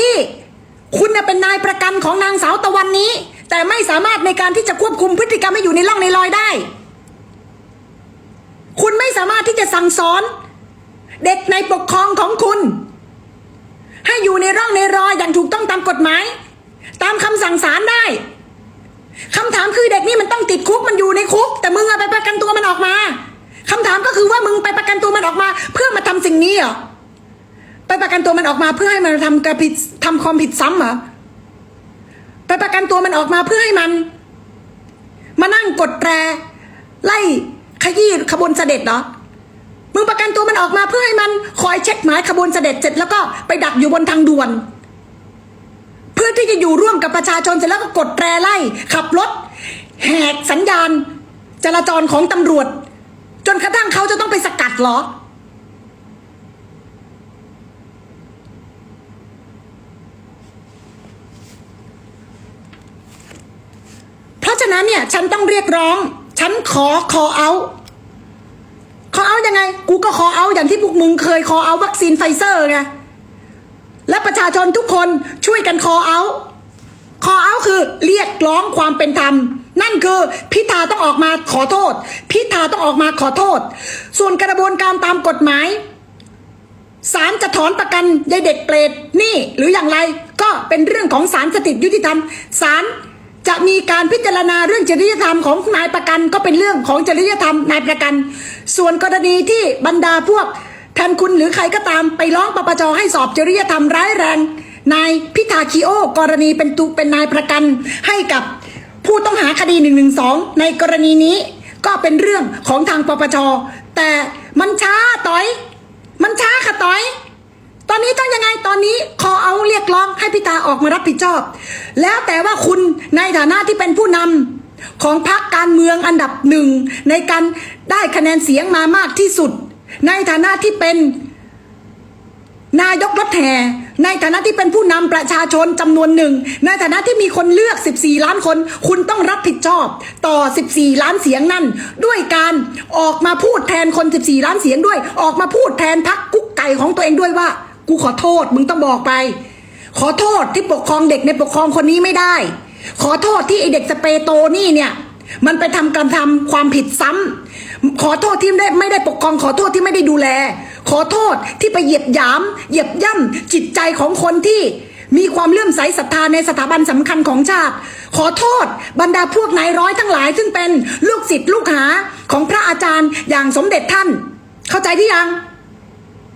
ที่คุณเป็นนายประกันของนางสาวตะวันนี้ แต่ไม่สามารถในการที่จะควบคุมพฤติกรรมให้อยู่ในร่องในรอยได้ คุณไม่สามารถที่จะสั่งสอน เด็กในปกครองของคุณ ให้อยู่ในร่องในรอยอย่างถูกต้องตามกฎหมาย ตามคำสั่งศาลได้คำถามคือเด็กนี่มันต้องติดคุกมันอยู่ในคุก แต่มึงอะไปประกันตัวมันออกมาคำถามก็คือว่ามึงไปประกันตัวมันออกมา เพื่อมาทำสิ่งนี้เหรอ ปประกันตัวมันออกมาเพื่อให้มันทำกระผิดทำความผิดซ้ำเหรอไปประกันตัวมันออกมาเพื่อให้มัน มานั่งกดแตรไล่ขยี้ขบวนเสด็จเหรอมึงประกันตัวมันออกมาเพื่อให้มันคอยเช็คหมายขบวนเสด็จเสร็จแล้วก็ไปดักอยู่บนทางด่วน เพื่อที่จะอยู่ร่วมกับประชาชนเสร็จแล้วก็กดแตรไล่ ขับรถ แหกสัญญาณ จราจรของตำรวจ จนกระทั่งเขาจะต้องไปสกัดเหรอ เพราะฉะ นั้นเนี่ย ฉันต้องเรียกร้อง ฉันขอคอเอาคอเอายังไง กูก็คอเอาอย่างที่พวกมึงเคยคอเอาวัคซีนไฟเซอร์ไงและประชาชนทุกคนช่วยกันคอเอาคอเอาคือเรียกร้องความเป็นธรรม นั่นคือพิธาต้องออกมาขอโทษ พิธาต้องออกมาขอโทษ ส่วนกระบวนการตามกฎหมายศาลจะถอนประกันยายเด็กเปรตนี่ หรืออย่างไรก็เป็นเรื่องของศาลสถิตยุติธรรมศาล จะมีการพิจารณาเรื่องจริยธรรมของนายประกันก็เป็นเรื่องของจริยธรรมนายประกัน ส่วนกรณีที่บรรดาพวกแทนคุณหรือใครก็ตามไปร้องปปชให้สอบจริยธรรมร้ายแรงนายพิธาคิโอกรณีเป็นตุเป็นนายประกันให้กับผู้ต้องหาคดี1นึในกรณีนี้ก็เป็นเรื่องของทางปปชแต่มันช้าต่อย มันช้าค่ะต้อย ตอนนี้ต้องยังไงตอนนี้ เรียกร้องให้พิธาออกมารับผิดชอบ แล้วแต่ว่าคุณในฐานะที่เป็นผู้นำของพรรคการเมืองอันดับหนึ่งในการได้คะแนนเสียงมามากที่สุด ในฐานะที่เป็นนายกรถแห่ในฐานะที่เป็นผู้นำประชาชนจำนวนหนึ่ง ในฐานะที่มีคนเลือก 14 ล้านคน คุณต้องรับผิดชอบ ต่อ 14 ล้านเสียงนั่น ด้วยการออกมาพูดแทนคน 14 ล้านเสียงด้วย ออกมาพูดแทนพักกุ๊กไก่ของตัวเองด้วยว่า กูขอโทษ มึงต้องบอกไป ขอโทษที่ปกครองเด็กในปกครองคนนี้ไม่ได้ ขอโทษที่ไอเด็กสเปโตนี่เนี่ย มันไปทำการมทำความผิดซ้ำขอโทษที่ไม่ได้ไม่ได้ปกครอง ขอโทษที่ไม่ได้ดูแล ขอโทษที่ไปเหยียบยาม เหยียบย่ำจิตใจของคนที่มีความเลื่อมใสศรัทธาในสถาบันสำคัญของชาติ ขอโทษบรรดาพวกนายร้อยทั้งหลาย ซึ่งเป็นลูกศิษย์ลูกหาของพระอาจารย์อย่างสมเด็จท่าน เข้าใจที่ยัง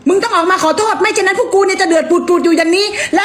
มึงต้องออกมาขอโทษ ไม่เช่นนั้นพวกกูเนี่ยจะเดือดปูดๆอยู่อย่างนี้และ